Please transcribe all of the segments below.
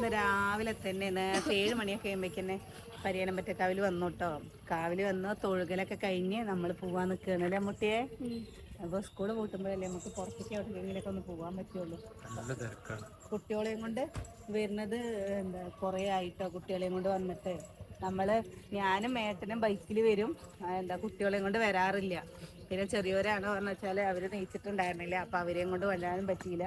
ഇന്ന് രാവിലെ തന്നെ നേരത്തെ ഏഴ് മണിയൊക്കെ കഴിയുമ്പോഴേക്ക് തന്നെ പരിയാനം പറ്റ കാവിൽ വന്നു കേട്ടോ കാവിൽ വന്ന് തൊഴുകലൊക്കെ കഴിഞ്ഞ് നമ്മൾ പോവാൻ നിൽക്കണല്ലേ മുട്ടിയെ അപ്പോൾ സ്കൂൾ പൂട്ടുമ്പോഴല്ലേ നമുക്ക് പുറത്തേക്ക് എവിടെയെങ്കിലൊക്കെ ഒന്ന് പോകാൻ പറ്റുള്ളൂ. കുട്ടികളെയും കൊണ്ട് വരുന്നത് എന്താ കുറേ ആയിട്ടോ കുട്ടികളെയും കൊണ്ട് വന്നിട്ട്. നമ്മൾ ഞാനും മേട്ടനും ബൈക്കിൽ വരും. എന്താ കുട്ടികളെയും കൊണ്ട് വരാറില്ല. പിന്നെ ചെറിയവരാണോ പറഞ്ഞു വെച്ചാൽ അവർ നെയ്ച്ചിട്ടുണ്ടായിരുന്നില്ല അപ്പം അവരെയും കൊണ്ട് വല്ലാനും പറ്റിയില്ല.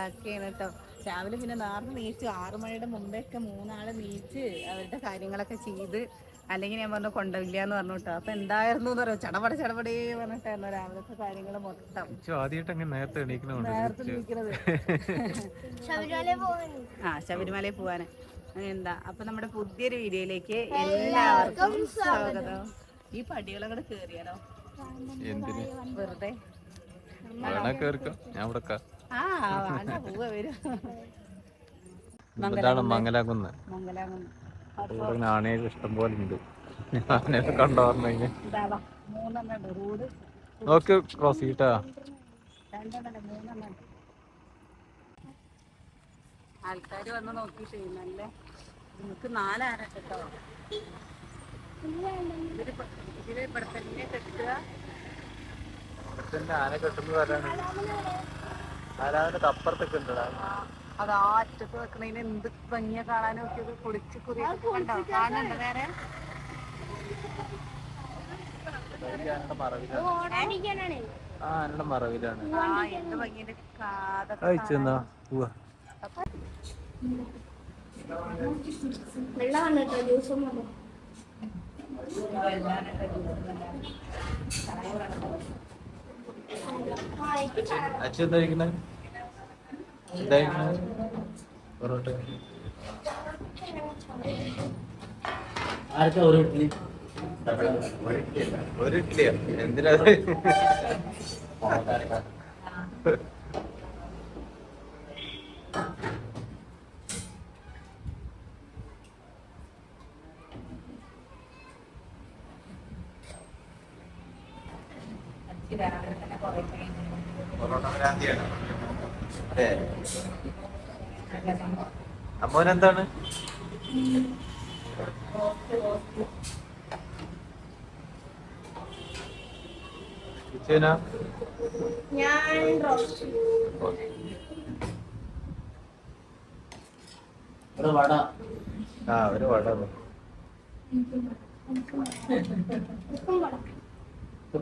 ആക്കിയാണ് ഒക്കെയാണ് കേട്ടോ രാവിലെ പിന്നെ നേർന്ന് നീച്ചു ആറു മണിയുടെ മുമ്പേയൊക്കെ മൂന്നാൾ നീച്ച് അവരുടെ കാര്യങ്ങളൊക്കെ ചെയ്ത് അല്ലെങ്കിൽ ഞാൻ പറഞ്ഞു കൊണ്ടില്ല എന്ന് പറഞ്ഞു കേട്ടോ അപ്പൊ എന്തായിരുന്നു എന്ന് പറയാം ചടപട ചടപടേ പറഞ്ഞിട്ടായിരുന്നു രാവിലത്തെ കാര്യങ്ങൾ മൊത്തം. നേരത്തെ നീക്കുന്നത് ആ ശബരിമലയിൽ പോവാന് എന്താ? അപ്പൊ നമ്മുടെ പുതിയൊരു വീഡിയോയിലേക്ക് എല്ലാവർക്കും സ്വാഗതം. ഈ പടികളൊക്കെ കേറിയാലോ? എന്തിന്? വെറുതെ. ഞാൻ ഇവിടെ ഇതാണ് മംഗലാകുന്ന്. നാണയം ഇഷ്ടം പോലെ ഉണ്ട്. റോഡ്. നോക്ക് ക്രോസ് ചെയ്യട്ടാ. ആൾക്കാർ വന്ന് നോക്കി നല്ല നമുക്ക് നാലാന കേട്ടോ ഇതിൽ ഇവിടെ തന്നെ കെട്ടുക. ആന കെട്ടുന്നത് ആരാണ് ആരാവിന്റെ അപ്പുറത്തൊക്കെ ഉണ്ടടാ അത് ആ അറ്റത്ത് വെക്കണേന് എന്ത് ഭംഗിയാ കാണാൻ നോക്കിയത്? കുളിച്ച് കുറി കണ്ടോ? വേറെ? ആ ആനയുടെ മറവിലാണ്. ആ എന്ത് ഭംഗിന്റെ കാതൊക്കെ അയച്ചെന്നാ പോവാ. വെള്ളമാണ് കേട്ടോ ജ്യൂസും വന്നു അച്ഛൻ എന്താ കഴിക്കുന്നത് എന്താ കഴിക്കുന്നത് പൊറോട്ട ആർക്കാ ഒരു ഇഡ്ഡലി ഒരു ഇഡ്ഡലിയാ എന്തിനാ രാവിലെ തന്നെ കുറേ കഴിഞ്ഞു പൊറോട്ട എന്താണ് ഒരു വട. ആ ഒരു വട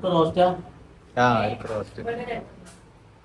റോസ്റ്റാ ആ? ഒരു റോസ്റ്റ്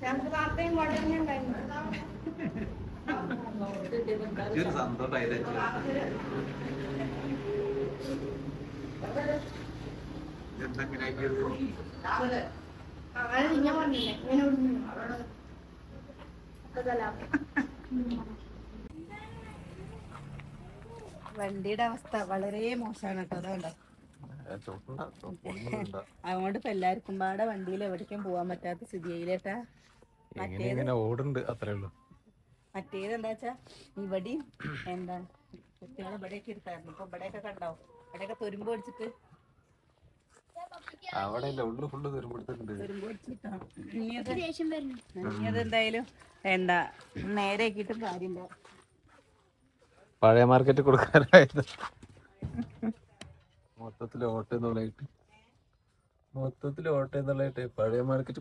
ഞാൻ വണ്ടിയുടെ അവസ്ഥ വളരെ മോശമാണ് കേട്ടോ അതുകൊണ്ടോ. അതുകൊണ്ട് ഇപ്പൊ എല്ലാവർക്കും പാടെ വണ്ടിയിൽ എവിടേക്കും പോവാൻ പറ്റാത്ത സ്ഥിതിയിലേട്ടാ ഇങ്ങനെ ഓടുണ്ട് അത്രേ ഉള്ളൂ. മറ്റേത് എന്താ വെച്ചാ ഇവിടെയും എന്താ കുട്ടികളെ ഇവിടെയൊക്കെ എടുത്തായിരുന്നു ഇപ്പൊ ഇവിടെയൊക്കെ കണ്ടോ? ഇവിടെയൊക്കെ തുരുമ്പ് അടിച്ചിട്ട് അവിടെ ഉള്ളു ഫുള്ള് എന്തായാലും എന്താ നേരെ ആക്കിയിട്ടും കാര്യമില്ല. പഴയ മാർക്കറ്റ് കൊടുക്കാനായത് മൊത്തത്തിൽ ഓട്ടം എന്നുള്ളതായിട്ട് മൊത്തത്തിൽ ഓട്ടം എന്നുള്ളതായിട്ട് പഴയ മാർക്കറ്റ്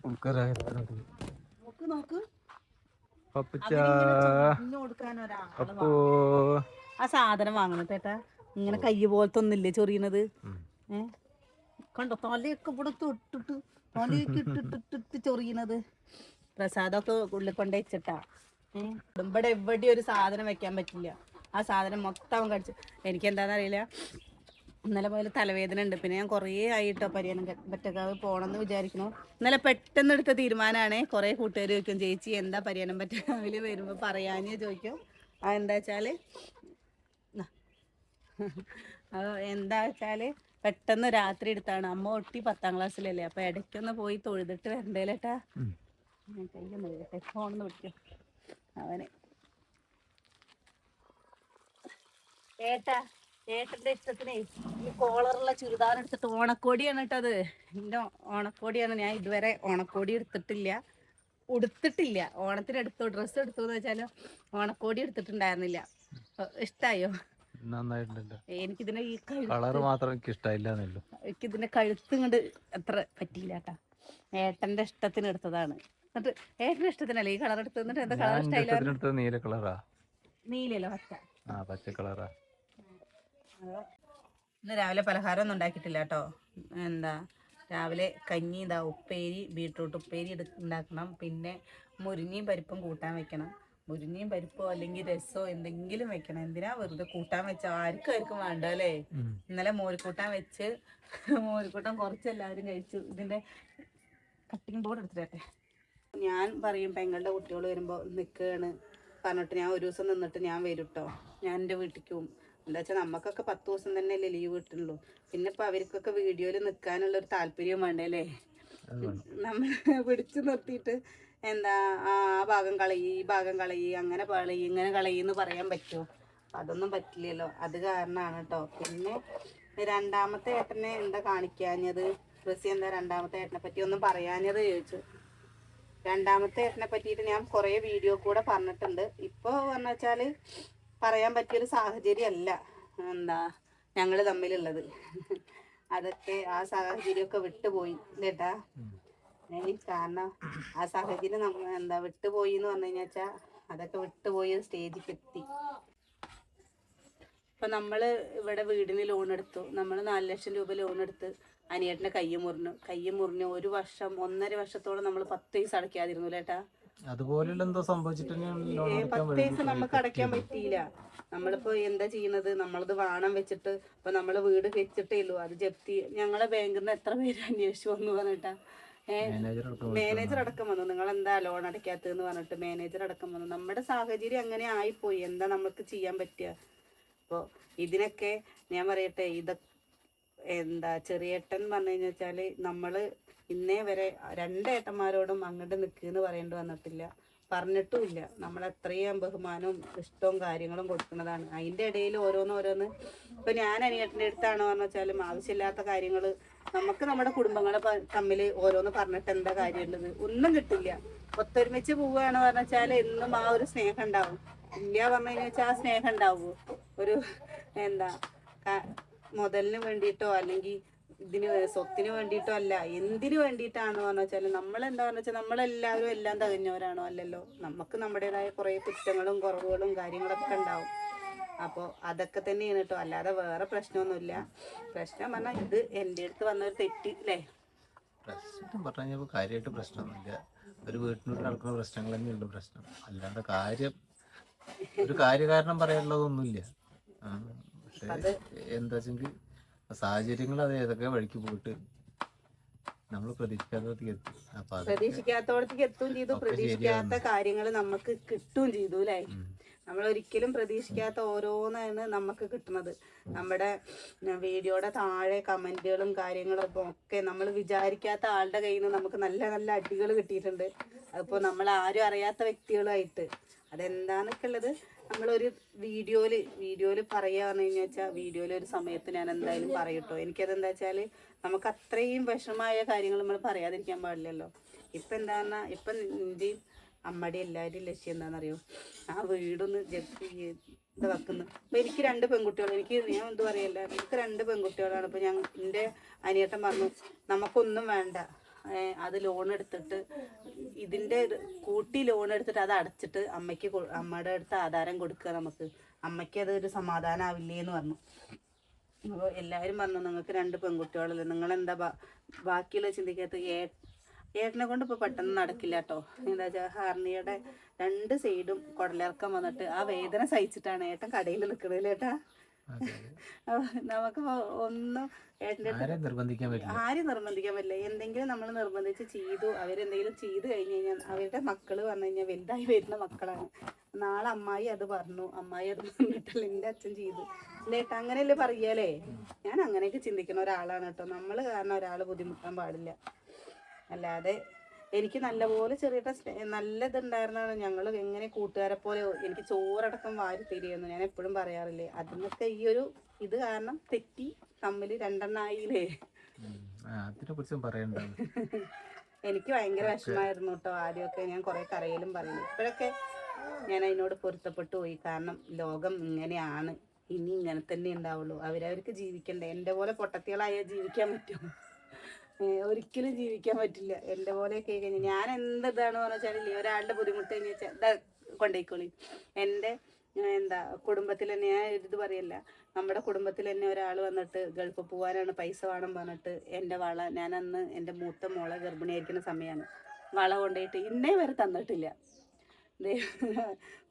ഒരാൾ അപ്പോ ആ സാധനം വാങ്ങണം ചേട്ടാ ഇങ്ങനെ കൈ പോലത്തെ ഒന്നില്ലേ ചൊറിയണത് ഏഹ് കണ്ടോ? തലയൊക്കെ ഇവിടെ തൊട്ടിട്ട് തലയൊക്കെ ഇട്ടിട്ടിട്ട് ചൊറിയണത്. പ്രസാദമൊക്കെ ഉള്ളിൽ കൊണ്ട് വെച്ചിട്ടാ. ഇവിടെ എവിടെ ഒരു സാധനം വെക്കാൻ പറ്റില്ല. ആ സാധനം മൊത്തം കടിച്ചു. എനിക്ക് എന്താണെന്ന് അറിയില്ല ഇന്നലെ പോലെ തലവേദന ഉണ്ട്. പിന്നെ ഞാൻ കുറേ ആയിട്ടോ പരിയാനം പറ്റക്കാവ് പോകണമെന്ന് വിചാരിക്കുന്നു. ഇന്നലെ പെട്ടെന്ന് എടുത്ത തീരുമാനമാണ് കുറേ കൂട്ടുകാർ ചോദിക്കും ചേച്ചി എന്താ പരിയാനം പറ്റക്കാവിൽ വരുമ്പോൾ പറയാനേ ചോദിക്കും. എന്താ വെച്ചാൽ അത് എന്താ വെച്ചാൽ പെട്ടെന്ന് രാത്രി എടുത്താണ്. അമ്മ ഒട്ടി പത്താം ക്ലാസ്സിലല്ലേ? അപ്പോൾ ഇടയ്ക്കൊന്ന് പോയി തൊഴുതിട്ട് വരണ്ടേലേട്ടാ. ഞാൻ കയ്യൊന്ന് വിടട്ടെ ഫോണെന്ന് വിളിക്കും അവനെ. ഏട്ടാ ഏട്ടന്റെ ഇഷ്ടത്തിനേ ഈ കോളറുള്ള ചുരിദാർ എടുത്തിട്ട് ഓണക്കോടിയാണ് കേട്ടത് എന്റെ ഓണക്കോടിയാണ്. ഞാൻ ഇതുവരെ ഓണക്കോടി എടുത്തിട്ടില്ല. ഉടുത്തിട്ടില്ല. ഓണത്തിന് എടുത്തു ഡ്രസ്സ് എടുത്തു എന്ന് വെച്ചാൽ ഓണക്കോടി എടുത്തിട്ടുണ്ടായിരുന്നില്ല. ഇഷ്ടായോ? നന്നായിട്ടുണ്ടല്ലോ. എനിക്കിതിന്റെ ഈ കളർ മാത്രം എനിക്ക് ഇഷ്ടമായില്ല എനിക്കിതിന്റെ കഴുത്ത് ഇങ്ങോട്ട് അത്ര പറ്റിയില്ല കേട്ടാ. ഏട്ടന്റെ ഇഷ്ടത്തിന് എടുത്തതാണ്. എന്നിട്ട് ഏട്ടന്റെ ഇഷ്ടത്തിനല്ലേ ഈ കളർ എടുത്തത്? എന്നിട്ട് എന്താ കളർ എന്റെ നീല കളറാ. നീലല്ലോ പച്ച? ആ പച്ച കളറാ. ഇന്ന് രാവിലെ പലഹാരം ഒന്നും ഉണ്ടാക്കിയിട്ടില്ല കേട്ടോ. എന്താ രാവിലെ കഞ്ഞി ഇതാ ഉപ്പേരി ബീട്രൂട്ട് ഉപ്പേരി ഉണ്ടാക്കണം. പിന്നെ മുരിങ്ങയും പരിപ്പും കൂട്ടാൻ വെക്കണം. മുരിങ്ങയും പരിപ്പോ അല്ലെങ്കിൽ രസോ എന്തെങ്കിലും വെക്കണം. എന്തിനാ വെറുതെ കൂട്ടാൻ വെച്ച? ആർക്കും ആർക്കും വേണ്ട അല്ലേ? ഇന്നലെ മോരിക്കൂട്ടാൻ വെച്ച് മോരിക്കൂട്ടം കുറച്ച് എല്ലാവരും കഴിച്ചു. ഇതിന്റെ കട്ടിങ് ബോർഡ് എടുത്തിട്ടെ. ഞാൻ പറയും പെങ്ങളുടെ കുട്ടികൾ വരുമ്പോൾ നിൽക്കുകയാണ്. പറഞ്ഞിട്ട് ഞാൻ ഒരു ദിവസം നിന്നിട്ട് ഞാൻ വരും കേട്ടോ ഞാൻ എന്റെ വീട്ടിലേക്ക് പോകും എന്താ വെച്ചാൽ നമുക്കൊക്കെ പത്ത് ദിവസം തന്നെ അല്ലേ ലീവ് കിട്ടുള്ളൂ. പിന്നെ ഇപ്പൊ അവർക്കൊക്കെ വീഡിയോയിൽ നിൽക്കാനുള്ള ഒരു താല്പര്യം വേണ്ടല്ലേ? നമ്മൾ പിടിച്ചു നിർത്തിയിട്ട് എന്താ ആ ഭാഗം കളയി ഈ ഭാഗം കളയി അങ്ങനെ കളയി ഇങ്ങനെ കളയി എന്ന് പറയാൻ പറ്റുമോ അതൊന്നും പറ്റില്ലല്ലോ. അത് കാരണമാണ് കേട്ടോ പിന്നെ രണ്ടാമത്തെ ഏട്ടനെ എന്താ കാണിക്കാഞ്ഞത്? റസി എന്താ രണ്ടാമത്തെ ഏട്ടനെ പറ്റി ഒന്നും പറയാഞ്ഞത് ചോദിച്ചു. രണ്ടാമത്തെ ഏട്ടനെ പറ്റിയിട്ട് ഞാൻ കുറേ വീഡിയോ കൂടെ പറഞ്ഞിട്ടുണ്ട്. ഇപ്പോൾ വെച്ചാൽ പറയാൻ പറ്റിയൊരു സാഹചര്യം അല്ല എന്താ ഞങ്ങൾ തമ്മിലുള്ളത്. അതൊക്കെ ആ സാഹചര്യമൊക്കെ വിട്ടുപോയി കേട്ടാ. കാരണം ആ സാഹചര്യം നമ്മ എന്താ വിട്ടുപോയി എന്ന് പറഞ്ഞു കഴിഞ്ഞാൽ അതൊക്കെ വിട്ടുപോയി സ്റ്റേജിൽ എത്തി. ഇപ്പൊ നമ്മൾ ഇവിടെ വീടിന് ലോൺ എടുത്തു. നമ്മൾ നാല് ലക്ഷം രൂപ ലോൺ എടുത്ത് അനിയേട്ടന്റെ കയ്യും മുറിഞ്ഞു. കയ്യും മുറിഞ്ഞു ഒരു വർഷം ഒന്നര വർഷത്തോളം നമ്മൾ പത്ത് പൈസ അടയ്ക്കാതിരുന്നു ലേട്ടാ അതുപോലുള്ള എന്തോ സംഭവിച്ചിട്ട് പത്ത് നമുക്ക് അടയ്ക്കാൻ പറ്റിയില്ല. നമ്മളിപ്പോ എന്താ ചെയ്യുന്നത് നമ്മളത് വാണം വെച്ചിട്ട് ഇപ്പൊ നമ്മൾ വീട് വെച്ചിട്ടേ ഉള്ളൂ. അത് ജപ്തി ഞങ്ങളെ ബാങ്കിൽ നിന്ന് എത്ര പേര് അന്വേഷിച്ചു എന്ന് പറഞ്ഞിട്ടാ? മാനേജർ അടക്കം വന്നു. നിങ്ങൾ എന്താ ലോൺ അടയ്ക്കാത്തതെന്ന് പറഞ്ഞിട്ട് മാനേജർ അടക്കം വന്നു. നമ്മുടെ സാഹചര്യം അങ്ങനെ ആയിപ്പോയി. എന്താ നമുക്ക് ചെയ്യാൻ പറ്റുക? അപ്പോൾ ഇതിനൊക്കെ ഞാൻ പറയട്ടെ ഇതൊക്കെ എന്താ ചെറിയേട്ടൻ പറഞ്ഞു കഴിഞ്ഞാൽ നമ്മൾ ഇന്നേ വരെ രണ്ടേട്ടന്മാരോടും അങ്ങോട്ട് നിൽക്കുന്ന് പറയേണ്ടി വന്നിട്ടില്ല. പറഞ്ഞിട്ടുമില്ല. നമ്മൾ അത്രയും ബഹുമാനവും ഇഷ്ടവും കാര്യങ്ങളും കൊടുക്കുന്നതാണ്. അതിന്റെ ഇടയിൽ ഓരോന്ന് ഓരോന്ന് ഇപ്പൊ ഞാൻ അനിയേട്ടന്റെ അടുത്താണോ എന്ന് വെച്ചാലും ആവശ്യമില്ലാത്ത കാര്യങ്ങൾ നമുക്ക് നമ്മുടെ കുടുംബങ്ങളെ തമ്മിൽ ഓരോന്ന് പറഞ്ഞിട്ട് എന്താ കാര്യമുള്ളത്? ഒന്നും കിട്ടില്ല. ഒത്തൊരുമിച്ച് പോവുകയാണ് പറഞ്ഞു വെച്ചാൽ എന്നും ആ ഒരു സ്നേഹം ഉണ്ടാവും. ഇല്ല പറഞ്ഞു വെച്ചാൽ ആ സ്നേഹം ഉണ്ടാവുമോ ഒരു എന്താ മുതലിന് വേണ്ടിയിട്ടോ അല്ലെങ്കിൽ ഇതിന് സ്വത്തിന് വേണ്ടിയിട്ടോ അല്ല എന്തിനു വേണ്ടിയിട്ടാണോ എന്ന് വെച്ചാൽ നമ്മൾ എന്താണെന്ന് വെച്ചാൽ നമ്മളെല്ലാവരും എല്ലാം തികഞ്ഞവരാണോ അല്ലല്ലോ. നമുക്ക് നമ്മുടേതായ കുറേ കുറ്റങ്ങളും കുറവുകളും കാര്യങ്ങളൊക്കെ ഉണ്ടാവും. അപ്പോൾ അതൊക്കെ തന്നെയാണ് കേട്ടോ. അല്ലാതെ വേറെ പ്രശ്നമൊന്നുമില്ല. പ്രശ്നം പറഞ്ഞാൽ ഇത് എന്റെ അടുത്ത് വന്നൊരു തെറ്റ് അല്ലേ പ്രശ്നം പറഞ്ഞു കഴിഞ്ഞപ്പോൾ കാര്യമായിട്ട് പ്രശ്നമൊന്നുമില്ല. ഒരു വീട്ടിനുള്ളിൽ നടക്കുന്ന പ്രശ്നങ്ങൾ തന്നെയുണ്ട് പ്രശ്നം. അല്ലാതെ കാര്യം ഒരു കാര്യകാരണം പറയാനുള്ളതൊന്നുമില്ല. എന്താ വെച്ചെങ്കിൽ സാഹചര്യങ്ങൾ അത് ഏതൊക്കെ വഴിക്ക് പോയിട്ട് നമ്മൾ പ്രതീക്ഷിക്കാത്തതൊക്കെ എത്തി. അപ്പൊ അത് പ്രതീക്ഷിക്കാത്തോടത്തേക്ക് എത്തുകയും ചെയ്തു. ഒക്കെ പ്രതീക്ഷിക്കാത്ത കാര്യങ്ങൾ നമുക്ക് കിട്ടുകയും ചെയ്തു അല്ലേ? നമ്മൾ ഒരിക്കലും പ്രതീക്ഷിക്കാത്ത ഓരോന്നാണ് നമുക്ക് കിട്ടുന്നത്. നമ്മുടെ വീഡിയോയുടെ താഴെ കമന്റുകളും കാര്യങ്ങളും ഒക്കെ നമ്മൾ വിചാരിക്കാത്ത ആളുടെ കയ്യിൽ നിന്ന് നമുക്ക് നല്ല നല്ല അടികൾ കിട്ടിയിട്ടുണ്ട്. അതിപ്പോൾ നമ്മൾ ആരും അറിയാത്ത വ്യക്തികളുമായിട്ട് അതെന്താന്നൊക്കെ ഉള്ളത്? നമ്മളൊരു വീഡിയോയിൽ വീഡിയോയിൽ പറയുക പറഞ്ഞു കഴിഞ്ഞാൽ വെച്ചാൽ വീഡിയോയിൽ ഒരു സമയത്ത് ഞാൻ എന്തായാലും പറയട്ടോ. എനിക്കതെന്താ വെച്ചാൽ നമുക്ക് അത്രയും വിഷമമായ കാര്യങ്ങൾ നമ്മൾ പറയാതിരിക്കാൻ പാടില്ലല്ലോ. ഇപ്പം എന്താ ഇപ്പം നിന്റെ അമ്മയുടെ എല്ലാവരുടെയും ലക്ഷ്യം എന്താണെന്നറിയോ ആ വീടൊന്ന് ജപ്തി ഇത് വെക്കുന്നു അപ്പം എനിക്ക് രണ്ട് പെൺകുട്ടികൾ എനിക്ക് ഞാൻ എന്ത് പറയല്ല എനിക്ക് രണ്ട് പെൺകുട്ടികളാണ്. ഇപ്പം ഞാൻ എന്റെ അനിയട്ടൻ പറഞ്ഞു നമുക്കൊന്നും വേണ്ട. അത് ലോൺ എടുത്തിട്ട് ഇതിന്റെ കൂട്ടി ലോൺ എടുത്തിട്ട് അത് അടച്ചിട്ട് അമ്മയ്ക്ക് അമ്മയുടെ അടുത്ത് ആധാരം കൊടുക്കുക നമുക്ക്. അമ്മയ്ക്ക് അത് ഒരു സമാധാനം ആവില്ലേ എന്ന് പറഞ്ഞു. അപ്പോൾ എല്ലാവരും പറഞ്ഞു നിങ്ങൾക്ക് രണ്ട് പെൺകുട്ടികളല്ലേ നിങ്ങൾ എന്താ ബാക്കിയുള്ള ചിന്തിക്കാത്ത? ഏ ഏട്ടനെ കൊണ്ട് ഇപ്പോൾ പെട്ടെന്ന് നടക്കില്ല കേട്ടോ എന്താ വെച്ചാൽ ഹാർണിയുടെ രണ്ട് സൈഡും കുടലിറക്കം വന്നിട്ട് ആ വേദന സഹിച്ചിട്ടാണ് ഏട്ടൻ കടയിൽ നിൽക്കുന്നത് ഏട്ടാ? നമുക്ക് ഒന്നും നിർബന്ധിക്കാൻ പറ്റില്ല. ആരും നിർബന്ധിക്കാൻ പറ്റില്ല. എന്തെങ്കിലും നമ്മൾ നിർബന്ധിച്ച് ചെയ്തു അവരെന്തെങ്കിലും ചെയ്തു കഴിഞ്ഞു കഴിഞ്ഞാൽ അവരുടെ മക്കൾ പറഞ്ഞു കഴിഞ്ഞാൽ വലുതായി വരുന്ന മക്കളാണ്. നാളെ അമ്മായി അത് പറഞ്ഞു. അമ്മായി അത് പറഞ്ഞിട്ടില്ല എന്റെ അച്ഛൻ ചെയ്തു. ലേട്ടാ അങ്ങനെയല്ലേ പറയാലേ ഞാൻ അങ്ങനെയൊക്കെ ചിന്തിക്കുന്ന ഒരാളാണ് കേട്ടോ. നമ്മൾ കാരണം ഒരാൾ ബുദ്ധിമുട്ടാൻ പാടില്ല. അല്ലാതെ എനിക്ക് നല്ലപോലെ ചെറിയ നല്ലതുണ്ടായിരുന്നാണ് ഞങ്ങൾ എങ്ങനെ കൂട്ടുകാരെ പോലെ എനിക്ക് ചോറടക്കം വാരി തരികയെന്ന് ഞാൻ എപ്പോഴും പറയാറില്ലേ. അതിനൊക്കെ ഈ ഒരു ഇത് കാരണം തെറ്റി തമ്മിൽ രണ്ടെണ്ണായില്ലേ എനിക്ക് ഭയങ്കര വിഷമായിരുന്നു കേട്ടോ ആദ്യമൊക്കെ ഞാൻ കുറെ കരയിലും പറയുന്നു ഇപ്പോഴൊക്കെ ഞാൻ അതിനോട് പൊരുത്തപ്പെട്ടു പോയി. കാരണം ലോകം ഇങ്ങനെയാണ്. ഇനി ഇങ്ങനെ തന്നെ ഉണ്ടാവുള്ളൂ. അവരവർക്ക് ജീവിക്കണ്ടേ? എന്റെ പോലെ പൊട്ടത്തികളായ ജീവിക്കാൻ പറ്റുമോ ഏ, ഒരിക്കലും ജീവിക്കാൻ പറ്റില്ല. എന്റെ പോലെയൊക്കെ കഴിഞ്ഞ്. ഞാൻ എന്ത് ഇതാണ് പറഞ്ഞാൽ ഒരാളുടെ ബുദ്ധിമുട്ട് കഴിഞ്ഞ് വെച്ചാൽ ഇതാ കൊണ്ടേക്കോളി എന്റെ എന്താ കുടുംബത്തിൽ തന്നെ ഞാൻ ഇത് പറയല്ല. നമ്മുടെ കുടുംബത്തിൽ തന്നെ ഒരാൾ വന്നിട്ട് ഗൾഫ് പോകാനാണ് പൈസ വേണം പറഞ്ഞിട്ട് എന്റെ വള ഞാൻ അന്ന് എന്റെ മൂത്ത മോളെ ഗർഭിണിയായിരിക്കുന്ന സമയമാണ് വള കൊണ്ടുപോയിട്ട് ഇന്നേ വരെ തന്നിട്ടില്ല.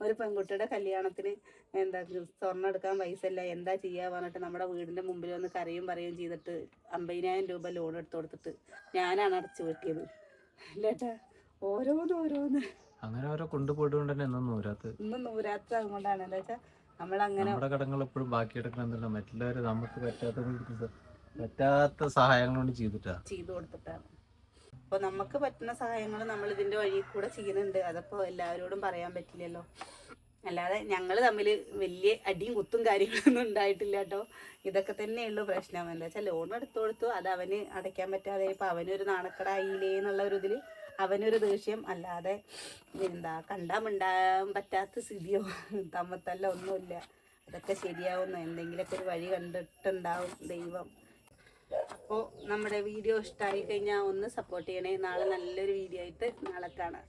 ഒരു പെൺകുട്ടിയുടെ കല്യാണത്തിന് എന്താ സ്വർണം എടുക്കാൻ പൈസ ഇല്ല എന്താ ചെയ്യാ പറഞ്ഞിട്ട് നമ്മുടെ വീടിന്റെ മുമ്പിൽ വന്ന് കരയും പറയും ചെയ്തിട്ട് അമ്പതിനായിരം രൂപ ലോൺ എടുത്തു കൊടുത്തിട്ട് ഞാനാണ് അടച്ചു വെട്ടിയത്. ഇല്ലേട്ടാ ഓരോന്ന് ഓരോന്ന്. അങ്ങനെ ഓരോ കൊണ്ടുപോയിട്ട് തന്നെ നൂരാത്ത്. ഒന്നും നൂരാത്ത അതുകൊണ്ടാണ് എന്താ വെച്ചാൽ നമ്മൾ അങ്ങനെ നമ്മുടെ കടങ്ങൾ എപ്പോഴും ബാക്കിയെടുക്കണം എന്നുള്ള മറ്റുള്ളവർ നമുക്ക് പറ്റാത്ത പറ്റാത്ത സഹായങ്ങൾ കൊണ്ട് ചെയ്തിട്ടാ. ചെയ്തു കൊടുത്തിട്ടാണ്. അപ്പോൾ നമുക്ക് പറ്റുന്ന സഹായങ്ങൾ നമ്മൾ ഇതിന്റെ വഴി കൂടെ ചെയ്യുന്നുണ്ട്. അതപ്പോ എല്ലാവരോടും പറയാൻ പറ്റില്ലല്ലോ. അല്ലാതെ ഞങ്ങൾ തമ്മിൽ വലിയ അടിയും കുത്തും കാര്യങ്ങളൊന്നും ഉണ്ടായിട്ടില്ല കേട്ടോ ഇതൊക്കെ തന്നെയുള്ളൂ പ്രശ്നം. എന്താ വെച്ചാൽ ലോൺ എടുത്തു കൊടുത്തു അത് അവന് അടയ്ക്കാൻ പറ്റാതെ ഇപ്പം അവനൊരു നാണക്കടായില്ലേ എന്നുള്ള ഒരു ഇതിൽ അവനൊരു ദേഷ്യം. അല്ലാതെ എന്താ കണ്ടാ മിണ്ടാൻ പറ്റാത്ത സ്ഥിതിയോ തമ്മത്തല്ല ഒന്നുമില്ല. അതൊക്കെ ശരിയാവുന്നു. എന്തെങ്കിലുമൊക്കെ ഒരു വഴി കണ്ടിട്ടുണ്ടാവും ദൈവം. അപ്പോൾ നമ്മുടെ വീഡിയോ ഇഷ്ടമായി കഴിഞ്ഞാൽ ഒന്ന് സപ്പോർട്ട് ചെയ്യണേ. നാളെ നല്ലൊരു വീഡിയോ ആയിട്ട് നാളെ കാണാം.